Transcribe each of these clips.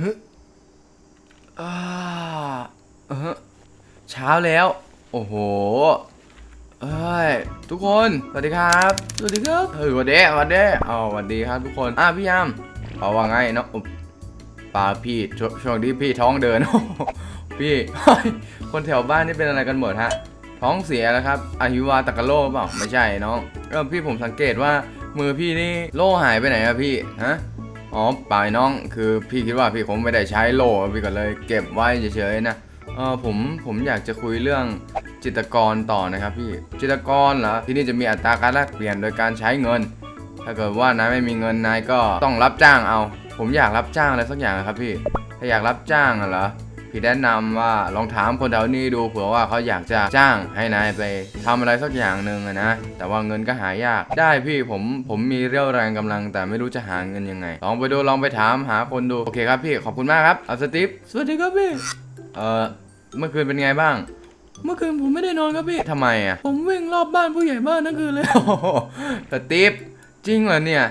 ฮึอ่าเออเช้าแล้ว โอ้โหเอ้ยทุกคนสวัสดีครับสวัสดีครับเฮ้ยสวัสดีสวัสดีเอาสวัสดีครับทุกคนอะพี่ยามเอาว่าไงเนาะอุ๊บปลาพี่ช่วงช่วงที่พี่ท้องเดินพี่เฮ้ยคนแถวบ้านนี่เป็นอะไรกันหมดฮะท้องเสียแล้วครับอาฮิวาตะกะโลเปล่าไม่ใช่น้องเออพี่ผมสังเกตว่ามือพี่นี่โล่หายไปไหนอะพี่ฮะ อ๋อปล่าน้องคือพี่คิดว่าพี่คงไม่ได้ใช้โล่พี่ก็เลยเก็บไว้เฉยๆนะเออผมผมอยากจะคุยเรื่องจิตกรต่อนะครับพี่จิตกรเหรอที่นี่จะมีอัตราการแลกเปลี่ยนโดยการใช้เงิน ถ้าเกิดว่านายไม่มีเงินนายก็ต้องรับจ้างเอา ผมอยากรับจ้างอะไรสักอย่างนะครับพี่ถ้าอยากรับจ้างเหรอ พี่แนะนำว่าลองถามคนแถวนี้ดูเผื่อว่าเขาอยากจะจ้างให้นายไปทำอะไรสักอย่างหนึ่งอะนะ แต่ว่าเงินก็หายาก ได้พี่ผมผมมีเรี่ยวแรงกำลัง แต่ไม่รู้จะหาเงินยังไง ลองไปดูลองไปถามหาคนดู โอเคครับพี่ขอบคุณมากครับเอาสตีฟสวัสดีครับพี่ เออเมื่อคืนเป็นไงบ้างเมื่อคืนผมไม่ได้นอนครับพี่ ทำไมอะ ผมวิ่งรอบบ้านผู้ใหญ่บ้านทั้งคืนเลยโอ้โหสตีฟจริงเหรอเนี่ย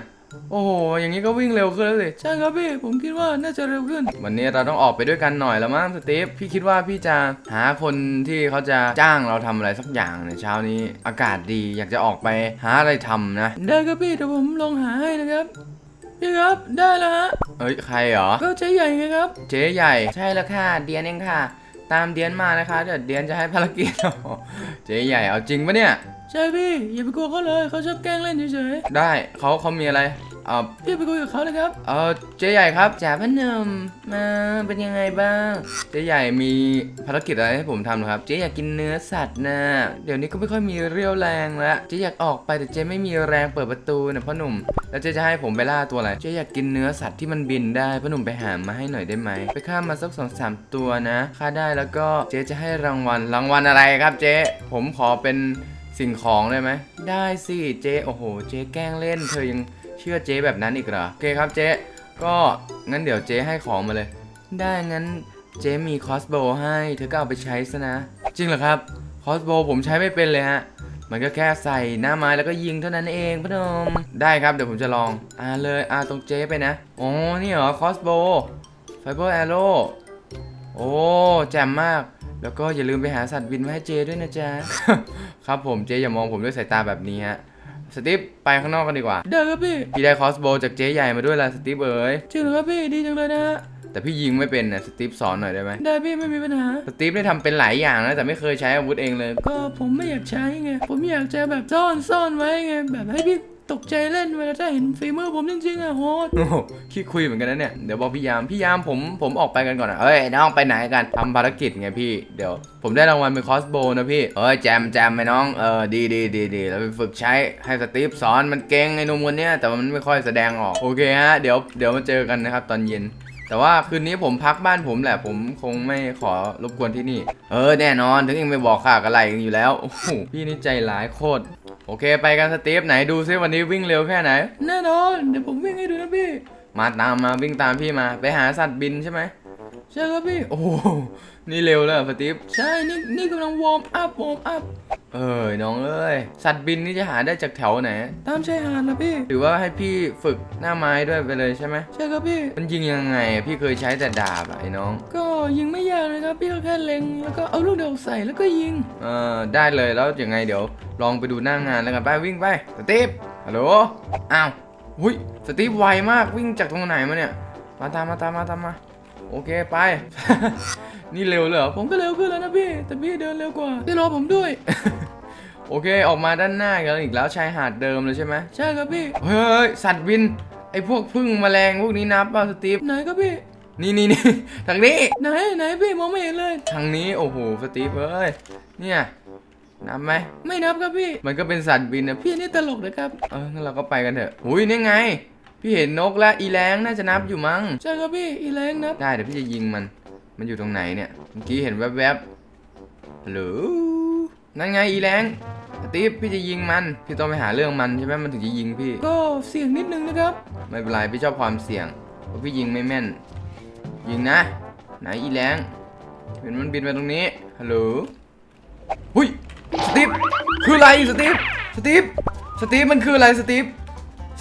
โอ้โห อย่างนี้ก็วิ่งเร็วขึ้นแล้วสิใช่ครับพี่ ผมคิดว่าน่าจะเร็วขึ้น วันนี้เราต้องออกไปด้วยกันหน่อยแล้วมั้งสตีฟ พี่คิดว่าพี่จะหาคนที่เขาจะจ้างเราทำอะไรสักอย่างในเช้านี้ อากาศดี อยากจะออกไปหาอะไรทำนะ ได้ครับพี่เดี๋ยวผมลองหาให้นะครับ พี่ครับได้แล้วฮะเอ้ย ใครเหรอ ก็ใช้ใหญ่ไงครับ เจ๊ใหญ่ ใช่แล้วค่ะ เดียนเองค่ะ ตามเดียนมานะคะ เดี๋ยวเดียนจะให้ภารกิจ เจ๊ใหญ่เอาจริงปะเนี่ย ใช่พี่อย่าไปกลัวเขาเลยเขาชอบแกล้งเล่นเฉยได้เขาเขามีอะไรเออๆพี่ไปคุยกับเขาเลยครับ เออเจ๊ใหญ่ครับจ๋าพนมมาเป็นยังไงบ้างเจ๊ใหญ่มีภารกิจอะไรให้ผมทำเหรอครับ เจ๊อยากกินเนื้อสัตว์นะเดี๋ยวนี้ก็ไม่ค่อยมีเรี่ยวแรงแล้วเจ๊อยากออกไปแต่เจ๊ไม่มีแรงเปิดประตูนะพ่อหนุ่ม แล้วเจ๊จะให้ผมไปล่าตัวอะไรเจ๊อยากกินเนื้อสัตว์ที่มันบินได้พ่อหนุ่มไปหามาให้หน่อยได้ไหมไปฆ่ามาสักสองสามตัวนะฆ่าได้แล้วก็เจ๊จะให้รางวัลรางวัลอะไรครับเจ๊ผมขอเป็น สิ่งของได้ไหม ได้สิเจ๊โอ้โห เจ๊แกล้งเล่น เธอยังเชื่อเจ๊แบบนั้นอีกเหรอ โอเคครับเจ๊ ก็งั้นเดี๋ยวเจ๊ให้ของมาเลย ได้งั้นเจ๊มีคอสโบให้ เธอก็เอาไปใช้ซะนะ จริงเหรอครับ คอสโบผมใช้ไม่เป็นเลยฮะ มันก็แค่ใส่หน้าไม้แล้วก็ยิงเท่านั้นเองพนม ได้ครับเดี๋ยวผมจะลอง อ่าเลย อ่าตรงเจ๊ไปนะอ๋อนี่เหรอคอสโบไฟเบอร์แอโร่โอ้แจ่มมาก แล้วก็อย่าลืมไปหาสัตว์บินมาให้เจด้วยนะจ๊ะ ครับผมเจอย่ามองผมด้วยสายตาแบบนี้ฮะ สตีฟไปข้างนอกกันดีกว่า ได้ครับพี่ พี่ได้คอสโบจากเจ๊ใหญ่มาด้วยล่ะสตีฟเอ๋ยจริงเหรอครับพี่ดีจังเลยนะฮะ แต่พี่ยิงไม่เป็นนะสตีฟสอนหน่อยได้ไหมได้พี่ไม่มีปัญหา สตีฟได้ทำเป็นหลายอย่างนะแต่ไม่เคยใช้อาวุธเองเลย ก็ผมไม่อยากใช้ไง ผมอยากจะแบบซ่อนซ่อนไว้ไงแบบให้พี่ ตกใจเล่นเวลาถ้าเห็นฝีมือผมจริงๆอะโหดโอ้โหขี้คุยเหมือนกันนะเนี่ย เดี๋ยวบอกพี่ยาม พี่ยามผมผมออกไปกันก่อนนะเอ้ยน้องไปไหนกันทำภารกิจไงพี่ เดี๋ยวผมได้รางวัลเป็นคอสโบนะพี่ เอ้ยแจมแจมไปน้อง เออดีดีดีดีแล้วไปฝึกใช้ให้สตีฟสอนมันเก่งไอ้หนุ่มคนเนี้ยแต่มันไม่ค่อยแสดงออก โอเคฮะ เดี๋ยวเดี๋ยวมาเจอกันนะครับตอนเย็น แต่ว่าคืนนี้ผมพักบ้านผมแหละ ผมคงไม่ขอรบกวนที่นี่ เออแน่นอนถึงยังไม่บอกข่าวกันไรอยู่แล้วโอ้โหพี่นี่ใจร้ายโคตร โอเค ไปกันสตีฟไหนดูซิวันนี้วิ่งเร็วแค่ไหน แน่นอน เดี๋ยวผมวิ่งให้ดูนะพี่ มาตามมาวิ่งตามพี่มา ไปหาสัตว์บินใช่ไหม ใช่ครับพี่ โอ้โหนี่เร็วเลยเหรอสตีฟใช่นี่นี่กำลังวอร์มอัพวอร์มอัพเอ้ยน้องเอ้ยสัตว์บินนี่จะหาได้จากแถวไหน ตามชายหาดนะพี่หรือว่าให้พี่ฝึกหน้าไม้ด้วยไปเลยใช่ไหมใช่ครับพี่มันยิงยังไงอะพี่เคยใช้แต่ดาบอะไอ้น้อง ก็ยิงไม่ยากนะครับพี่ก็แค่เล็งแล้วก็เอาลูกเดอกใส่แล้วก็ยิงเออได้เลยแล้วยังไงเดี๋ยว ลองไปดูหน้างานแล้วกันไปวิ่งไปสตีฟฮัลโหลอ้าวหุยสตีฟไวมากวิ่งจากตรงไหนมาเนี่ยมาตามมาตามมาตามมา โอเคไป นี่เร็วเลยเหรอผมก็เร็วขึ้นแล้วนะพี่ แต่พี่เดินเร็วกว่าพี่รอผมด้วย โอเคออกมาด้านหน้ากันอีกแล้วชายหาดเดิมเลยใช่ไหมใช่ครับพี่ เฮ้ยสัตว์บินไอ้พวกพึ่งแมลงพวกนี้นับเปล่าสตีฟไหนครับพี่นี่นี่นี่ทางนี้ไหนไหนพี่มองไม่เห็นเลย ทางนี้โอ้โหสตีฟเอ้ยเนี่ยนับไหมไม่นับครับพี่ มันก็เป็นสัตว์บินนะพี่พี่นี่ตลกนะครับเอองั้นเราก็ไปกันเถอะหุยนี่ไง พี่เห็นนกและอีแรงน่าจะนับอยู่มั้งใช่ครับพี่อีแรงนับได้เดี๋ยวพี่จะยิงมัน มันอยู่ตรงไหนเนี่ยเมื่อกี้เห็นแวบๆฮัลโหลนั่นไงอีแรงสตีฟพี่จะยิงมัน พี่ต้องไปหาเรื่องมันใช่ไหมมันถึงจะยิงพี่ ก็เสี่ยงนิดนึงนะครับ ไม่เป็นไรพี่ชอบความเสี่ยงเพราะพี่ยิงไม่แม่น ยิงนะ ไหนอีแรงเห็นมันบินไปตรงนี้ฮัลโหลหุยสตีฟคืออะไรสตีฟสตีฟสตีฟมันคืออะไรสตีฟ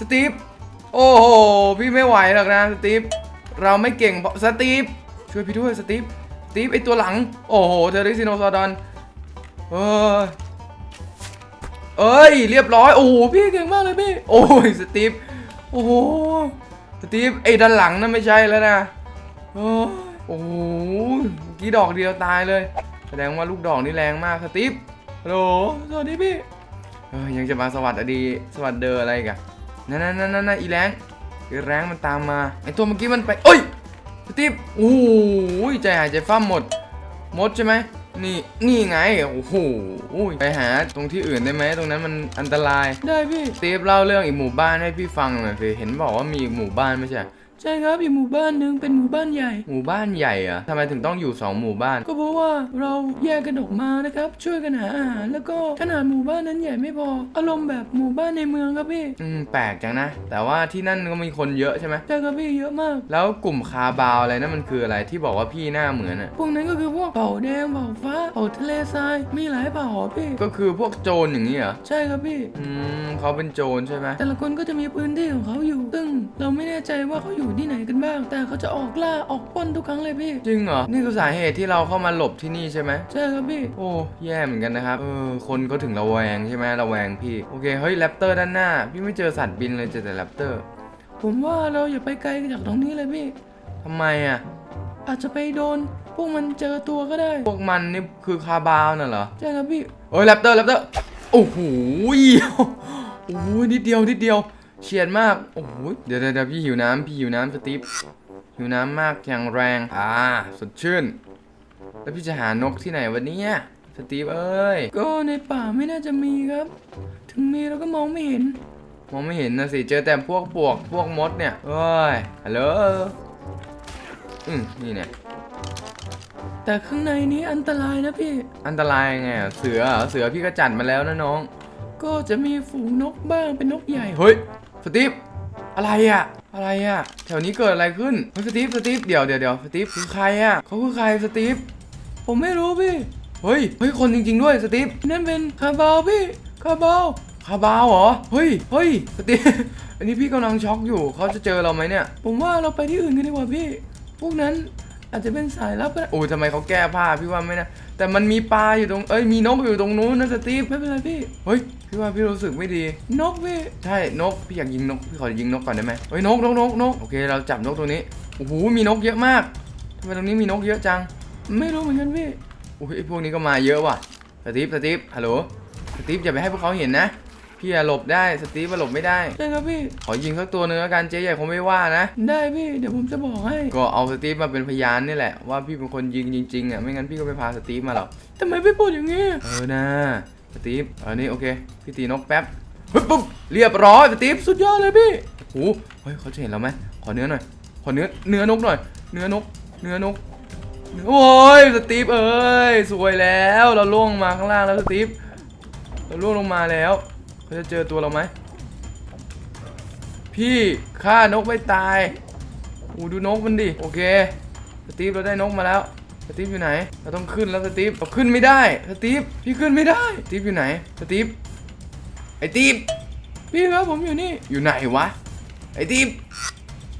สตีฟ โอ้โห พี่ไม่ไหวหรอกนะสตีฟ เราไม่เก่งสตีฟ ช่วยพี่ด้วยสตีฟ สตีฟไอตัวหลัง โอ้โห เทอริซิโนซอดอน เออเอ้ย เรียบร้อย โอ้โห พี่เก่งมากเลยพี่ โอ้ยสตีฟ โอ้โห สตีฟไอด้านหลังนั่นไม่ใช่แล้วนะโอ้ยโหกี้ดอกเดียวตายเลย แสดงว่าลูกดอกนี่แรงมากสตีฟ ฮัลโหล สวัสดีพี่ยังจะมาสวัสดี สวัสดีอะไรกัน นั่นนั่นนั่นนั่นอีแรงอีแรงมันตามมาไอตัวเมื่อกี้มันไปเอ้ยสตีฟโอ้โหใจหายใจฟ้าหมดมดใช่ไหมนี่นี่ไงโอ้โหไปหาตรงที่อื่นได้ไหมตรงนั้นมันอันตรายได้พี่สตีฟเล่าเรื่องอีกหมู่บ้านให้พี่ฟังหน่อยสิเห็นบอกว่ามีอีกหมู่บ้านไม่ใช่ ใช่ครับอีกหมู่บ้านหนึ่งเป็นหมู่บ้านใหญ่ หมู่บ้านใหญ่เหรอะทำไมถึงต้องอยู่สองหมู่บ้าน ก็เพราะว่าเราแยกกันออกมานะครับ ช่วยกันหาอาหารแล้วก็ขนาดหมู่บ้านนั้นใหญ่ไม่พอ อารมณ์แบบหมู่บ้านในเมืองครับพี่อืมแปลกจังนะ แต่ว่าที่นั่นก็มีคนเยอะใช่ไหมใช่ครับพี่เยอะมาก แล้วกลุ่มคาบาวอะไรนั่นมันคืออะไรที่บอกว่าพี่หน้าเหมือนอะพวกนั้นก็คือพวกเผ่าแดงเผ่าฟ้าเผ่าทะเลทรายมีหลายเผ่าอะพี่ก็คือพวกโจรอย่างนี้เหรอใช่ครับพี่ อืมเขาเป็นโจรใช่ไหมแต่ละคนก็จะมีพื้นที่ของเขาอยู่ซึ่งเราไม่แน่ ใจว่าเขาอยู่ที่ไหนกันบ้าง แต่เขาจะออกล่าออกปล้นทุกครั้งเลยพี่ จริงเหรอ นี่คือสาเหตุที่เราเข้ามาหลบที่นี่ใช่ไหมใช่ครับพี่ โอ้แย่เหมือนกันนะครับ เออ คนก็ถึงระแวงใช่ไหมระแวงพี่ โอเค เฮ้ยแรปเตอร์ด้านหน้า พี่ไม่เจอสัตว์บินเลยเจอแต่แรปเตอร์ ผมว่าเราอย่าไปไกลจากตรงนี้เลยพี่ ทำไมอะ อาจจะไปโดน พวกมันเจอตัวก็ได้ พวกมันนี่คือคาบาวน่ะเหรอ ใช่ครับพี่เอ้ยแรปเตอร์แรปเตอร์ โอ้โหโอ้โหนิดเดียวนิดเดียว เฉียดมาก โอ้โห เดี๋ยวเดี๋ยวพี่หิวน้ำพี่หิวน้ำสตีฟหิวน้ำมากอย่างแรง อ่า สดชื่น แล้วพี่จะหานกที่ไหนวันนี้สตีฟเอ้ย ก็ในป่าไม่น่าจะมีครับ ถึงมีเราก็มองไม่เห็น มองไม่เห็นนะสิ เจอแต่พวกปวก พวกมดเนี่ยเอ้ย ฮัลโหล อืมนี่เนี่ย แต่ข้างในนี้อันตรายนะพี่ อันตรายไงเสือเหรอเสือพี่ก็จัดมาแล้วนะน้อง ก็จะมีฝูงนกบ้างเป็นนกใหญ่ เฮ้ย สตีฟอะไรอะอะไรอะแถวนี้เกิดอะไรขึ้นเฮ้ยสตีฟสตีฟเดี๋ยวเดี๋ยวเดี๋ยวสตีฟคือใครอะเขาคือใครสตีฟผมไม่รู้พี่เฮ้ยเฮ้ยคนจริง ๆ ด้วยสตีฟนั่นเป็นคาบาวพี่คาบาวคาบาวเหรอเฮ้ยเฮ้ยสตีฟอันนี้พี่กำลังช็อกอยู่เขาจะเจอเราไหมเนี่ย ผมว่าเราไปที่อื่นกันดีกว่าพี่ พวกนั้น อาจจะเป็นสายลับก็ได้โอ้ยทำไมเขาแก้ผ้าพี่ว่าไม่นะแต่มันมีปลาอยู่ตรงเอ้ยมีนกอยู่ตรงนู้นนะสตีฟไม่เป็นไรพี่เฮ้ยพี่ว่าพี่รู้สึกไม่ดี นกพี่ใช่นกพี่อยากยิงนกพี่ขอยิงนกก่อนได้ไหมเฮ้ยนกนกนกนกโอเคเราจับนกตัวนี้โอ้โหมีนกเยอะมากทำไมตรงนี้มีนกเยอะจัง ไม่รู้เหมือนกันพี่โอ้ยไอ้พวกนี้ก็มาเยอะว่ะสตีฟสตีฟฮัลโหลสตีฟอย่าไปให้พวกเขาเห็นนะ พี่อะหลบได้สตีฟอะหลบไม่ได้ใช่ครับพี่ขอยิงสักตัวหนึงแล้วกันเจ๊ใหญ่คงไม่ว่านะ ได้พี่เดี๋ยวผมจะบอกให้ก็เอาสตีฟมาเป็นพยานนี่แหละว่าพี่เป็นคนยิงจริงๆอะไม่งั้นพี่ก็ไม่พาสตีฟมาหรอกทำไมพี่พูดอย่างนี้เออนะสตีฟเออนี่โอเคพี่ตีนกแป๊บปึ๊บปุ๊บเรียบร้อยสตีฟสุดยอดเลยพี่โอ้โหเฮ้ยเขาจะเห็นเราไหมขอเนื้อหน่อยขอเนื้อเนื้อนกหน่อย เนื้อนก เนื้อนกโอ้ยสตีฟเอ้ยสวยแล้วเราล่วงมาข้างล่างแล้วสตีฟเราล่วงลงมาแล้ว เขาจะเจอตัวเราไหม พี่ฆ่านกไม่ตายอ้ดูนกมันดิ โอเค สตีฟเราได้นกมาแล้ว สตีฟอยู่ไหน เราต้องขึ้นแล้วสตีฟเราขึ้นไม่ได้ สตีฟพี่ขึ้นไม่ได้ สตีฟอยู่ไหน สตีฟไอตีฟพี่ครับผมอยู่นี่ อยู่ไหนวะ ไอตีฟ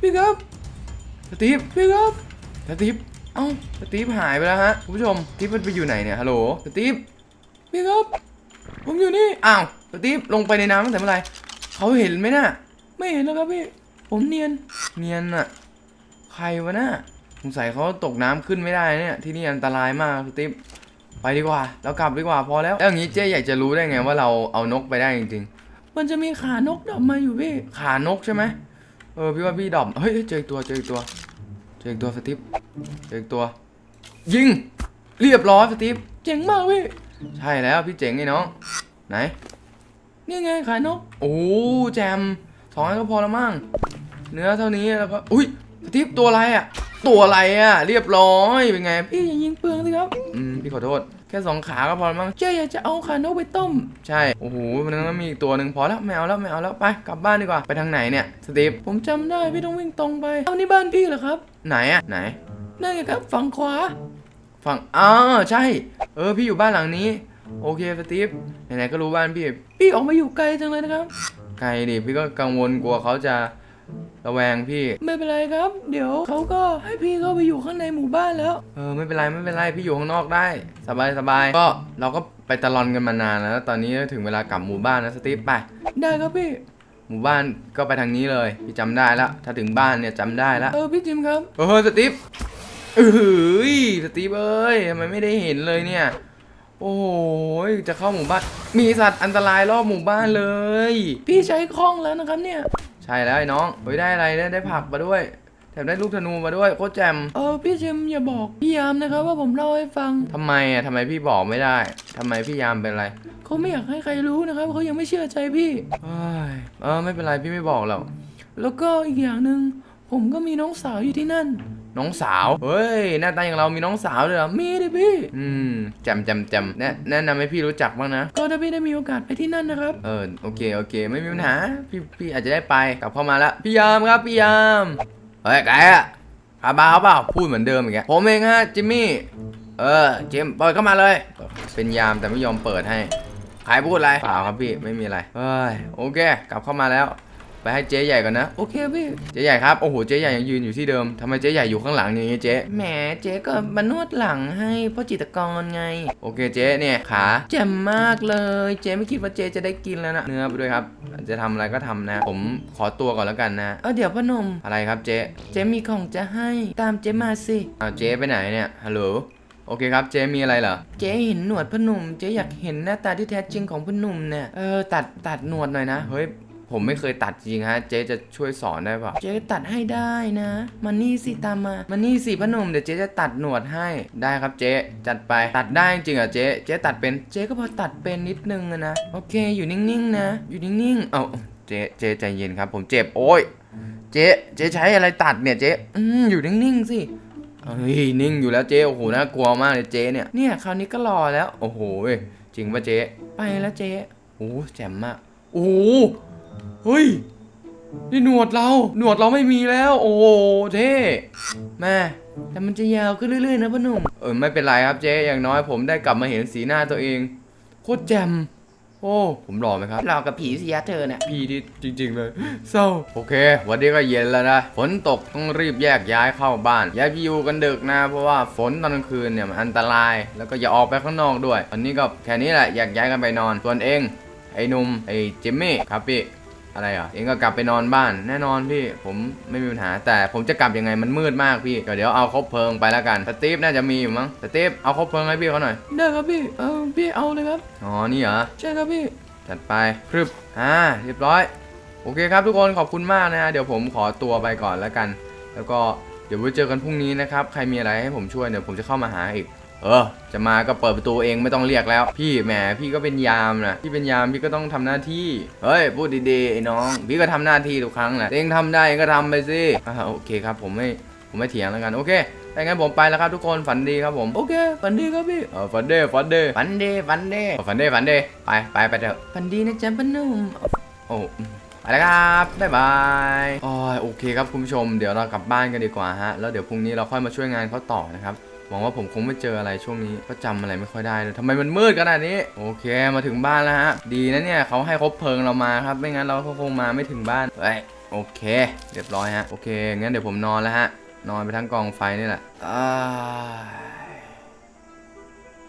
พี่ครับ สตีฟพี่ครับ สตีฟเอ้า สตีฟหายไปแล้วฮะคุณผู้ชมสตีฟมันไปอยู่ไหนเนี่ย ฮัลโหล สตีฟพี่ครับ ผมอยู่นี่ อ้าว สตีฟลงไปในน้ำตั้งแต่เมื่อไหร่เขาเห็นไหมน่ะ ไม่เห็นแล้วครับพี่ ผมเนียน เนียนอะใครวะน่ะสงสัยเขาตกน้ำขึ้นไม่ได้เนี่ย ที่นี่อันตรายมากสตีฟไปดีกว่า เรากลับดีกว่าพอแล้ว แล้วอย่างนี้เจ๊อยากจะรู้ได้ไงว่าเราเอานกไปได้จริงมันจะมีขานกดอกมาอยู่พี่ ขานกใช่ไหมเออพี่ว่าพี่ดอปเฮ้ยเจออีกตัวเจออีกตัว เจออีกตัวสตีฟเจออีกตัว ยิง เรียบร้อยสตีฟเจ๋งมากพี่ใช่แล้วพี่เจ๋งไงน้องไหน นี่ไงขานก โอ้แจมสองอันก็พอแล้วมั้งเนื้อเท่านี้แล้วก็อุ้ยสตีฟตัวอะไรอะตัวอะไรอะเรียบร้อยเป็นไง พี่อย่ายิงเปลืองสิครับอืมพี่ขอโทษแค่สองขาก็พอแล้วมั้งเจ๊อยากจะเอาขานกไปต้ม ใช่ โอ้โหมันต้องมีอีกตัวหนึ่งพอแล้วไม่เอาแล้วไม่เอาแล้วไปกลับบ้านดีกว่า ไปทางไหนเนี่ยสตีฟผมจำได้พี่ต้องวิ่งตรงไป เอานี่บ้านพี่เหรอครับ ไหนอะไหน นั่นไงครับ ฝั่งขวา ฝั่งอ๋อใช่ เออพี่อยู่บ้านหลังนี้ โอเคสตีฟไหนๆก็รู้บ้านพี่ พี่ออกมาอยู่ไกลจังเลยนะครับ ไกลดิพี่ก็กังวลกลัวเขาจะระแวงพี่ ไม่เป็นไรครับ เดี๋ยวเขาก็ให้พี่เข้าไปอยู่ข้างในหมู่บ้านแล้ว เออไม่เป็นไรไม่เป็นไรพี่อยู่ข้างนอกได้ สบายสบายก็เราก็ไปตะลอนกันมานานแล้ว ตอนนี้ถึงเวลากลับหมู่บ้านนะสตีฟไป ได้ครับพี่ หมู่บ้านก็ไปทางนี้เลยพี่จำได้แล้ว ถ้าถึงบ้านเนี่ยจำได้แล้วเออพี่จิมครับเออสตีฟเออสตีฟเอ้ยทำไมไม่ได้เห็นเลยเนี่ย โอ้ยจะเข้าหมู่บ้าน มีสัตว์อันตรายรอบหมู่บ้านเลย พี่ใช้คล่องแล้วนะครับเนี่ย ใช่แล้วไอ้น้องเฮ้ยได้อะไรได้ได้ผักมาด้วย แถมได้ลูกธนูมาด้วยโคตรแจ่มเออพี่จิมอย่าบอกพี่ยามนะครับว่าผมเล่าให้ฟังทำไมอะทำไมพี่บอกไม่ได้ทำไมพี่ยามเป็นไรเขาไม่อยากให้ใครรู้นะครับเขายังไม่เชื่อใจพี่เอ้ยเออไม่เป็นไรพี่ไม่บอกหรอกแล้วก็อีกอย่างหนึ่งผมก็มีน้องสาวอยู่ที่นั่น น้องสาว เฮ้ย หน้าตาอย่างเรามีน้องสาวด้วยเหรอ มีดิพี่ อืมแจำแจำแจำแนะแนะนำให้พี่รู้จักบ้างนะ ก็ถ้าพี่ได้มีโอกาสไปที่นั่นนะครับ เออ โอเค โอเค ไม่มีปัญหา พี่พี่อาจจะได้ไป กลับเข้ามาแล้วพี่ยามครับ พี่ยาม เฮ้ยไกอะคาบาวเปล่า พูดเหมือนเดิมอีกแกผมเองฮะ จิมมี่ เออ เจมเปิดเข้ามาเลย เป็นยามแต่ไม่ยอมเปิดให้ ใครพูดอะไร เปล่าครับพี่ ไม่มีอะไร เฮ้ย โอเค กลับเข้ามาแล้ว ไปให้เจ๊ใหญ่ก่อนนะโอเคพี่เจ๊ใหญ่ครับโอ้โหเจ๊ใหญ่ยังยืนอยู่ที่เดิมทำไมเจ๊ใหญ่อยู่ข้างหลังอย่างงี้เจ๊แหมเจ๊ก็มานวดหลังให้พ่อจิตรกรไง โอเคเจ๊เนี่ยขาแจ่มมากเลย เจ๊ไม่คิดว่าเจ๊จะได้กินแล้วนะเนื้อไปด้วยครับจะทำอะไรก็ทำนะ ผมขอตัวก่อนแล้วกันนะเออเดี๋ยวพ่อหนมอะไรครับเจ๊เจ๊มีของจะให้ตามเจ๊มาสิเอาเจ๊ไปไหนเนี่ยฮัลโหลโอเคครับเจ๊มีอะไรเหรอ เจ๊เห็นหนวดพ่อหนุ่มเจ๊อยากเห็นหน้าตาที่แท้จริงของพ่อหนุ่มเนี่ยเออตัดตัดหนวดหน่อยนะเฮ้ย ผมไม่เคยตัดจริงฮะ เจ๊จะช่วยสอนได้ป่ะเจ๊ตัดให้ได้นะมานี่สิตามมามานี่สิพ่อหนุ่มเดี๋ยวเจ๊จะตัดหนวดให้ได้ครับเจ๊จัดไปตัดได้จริงเหรอเจ๊เจ๊ตัดเป็นเจ๊ก็พอตัดเป็นนิดนึงอะนะโอเคอยู่นิ่งๆนะ อยู่นิ่งเอ้าเจ๊เจ๊ใจเย็นครับ ผมเจ็บโอ้ยเจ๊เจ๊ใช้อะไรตัดเนี่ยเจ๊ๆอืมอยู่นิ่งๆสิเฮ้ยนิ่งอยู่แล้วเจ๊โอ้โหน่ากลัวมากเลยเจ๊เนี่ยเนี่ยคราวนี้ก็รอแล้วโอ้โหเว้ยจริงป่ะเจ๊ไปแล้วเจ๊โอ้แจ่มมากโอ้โห เฮ้ย นี่หนวดเรา หนวดเราไม่มีแล้ว โอ้โหเจ๊แม่แต่มันจะยาวขึ้นเรื่อยๆนะพ่อหนุ่ม เออไม่เป็นไรครับเจ๊อย่างน้อยผมได้กลับมาเห็นสีหน้าตัวเอง โคตรแจ่มโอ้ ผมหล่อไหมครับ เรากับผีสิยะเธอเนี่ยพี่ที่จริง ๆ เลย เศร้า โอเค วันนี้ก็เย็นแล้วนะ ฝนตกต้องรีบแยกย้ายเข้าบ้าน อย่าไปอยู่กันดึกนะ เพราะว่าฝนตอนกลางคืนเนี่ยมันอันตราย แล้วก็อย่าออกไปข้างนอกด้วย วันนี้ก็แค่นี้แหละแยกย้ายกันไปนอน ส่วนเอง ไอ้หนุ่ม ไอ้จิมมี่ ครับพี่ อะไรอะเองก็กลับไปนอนบ้านแน่นอนพี่ผมไม่มีปัญหา แต่ผมจะกลับยังไงมันมืดมากพี่ก็เดี๋ยวเอาคบเพลิงไปแล้วกันสตีฟน่าจะมีอยู่มั้งสตีฟเอาคบเพลิงให้พี่เขาหน่อยได้ครับพี่เออพี่เอาเลยครับอ๋อนี่เหรอใช่ครับพี่จัดไปพรึบอ่าเรียบร้อย โอเคครับทุกคนขอบคุณมากนะฮะเดี๋ยวผมขอตัวไปก่อนแล้วกัน แล้วก็เดี๋ยวไว้เจอกันพรุ่งนี้นะครับใครมีอะไรให้ผมช่วยเดี๋ยวผมจะเข้ามาหาอีก เออ จะมาก็เปิดประตูเองไม่ต้องเรียกแล้ว พี่แหมพี่ก็เป็นยามนะพี่เป็นยามพี่ก็ต้องทำหน้าที่ เฮ้ยพูดดีๆไอ้น้อง พี่ก็ทำหน้าที่ทุกครั้งแหละเองทำได้เองก็ทำไปสิอ่าโอเคครับผมไม่ผมไม่เถียงแล้วกันโอเคถ้างั้นผมไปแล้วครับทุกคนฝันดีครับผมโอเคฝันดีครับพี่เออฝันเด้ฝันเด้ฝันเด้ฝันเด้ฝันเด้ฝันเด้ไปไปไปเถอะฝันดีนะจ๊ะพ่อหนุ่มโอ้ไปแล้วครับ บ๊ายบายอ๋อโอเคครับคุณผู้ชม เดี๋ยวเรากลับบ้านกันดีกว่าฮะ แล้วเดี๋ยวพรุ่งนี้เราค่อยมาช่วยงานเขาต่อนะครับ หวังว่าผมคงไม่เจออะไรช่วงนี้ก็จำอะไรไม่ค่อยได้เลยทำไมมันมืดขนาดนี้ โอเคมาถึงบ้านแล้วฮะ ดีนะเนี่ยเขาให้คบเพลิงเรามาครับ ไม่งั้นเราก็คงมาไม่ถึงบ้านเฮ้ยโอเค เรียบร้อยฮะ โอเคงั้นเดี๋ยวผมนอนแล้วฮะ นอนไปทั้งกองไฟนี่แหละอ่า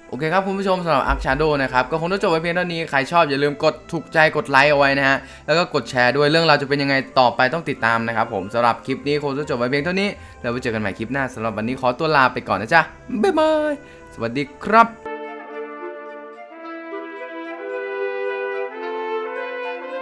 โอเคครับคุณผู้ชมสำหรับอักชาโดนะครับก็คงต้องจบไว้เพียงเท่านี้ใครชอบอย่าลืมกดถูกใจกดไลค์เอาไว้นะฮะแล้วก็กดแชร์ด้วยเรื่องราวจะเป็นยังไงต่อไปต้องติดตามนะครับผมสำหรับคลิปนี้คงต้องจบไว้เพียงเท่านี้แล้วไว้เจอกันใหม่คลิปหน้าสำหรับวันนี้ขอตัวลาไปก่อนนะจ๊ะบ๊ายบายสวัสดีครับ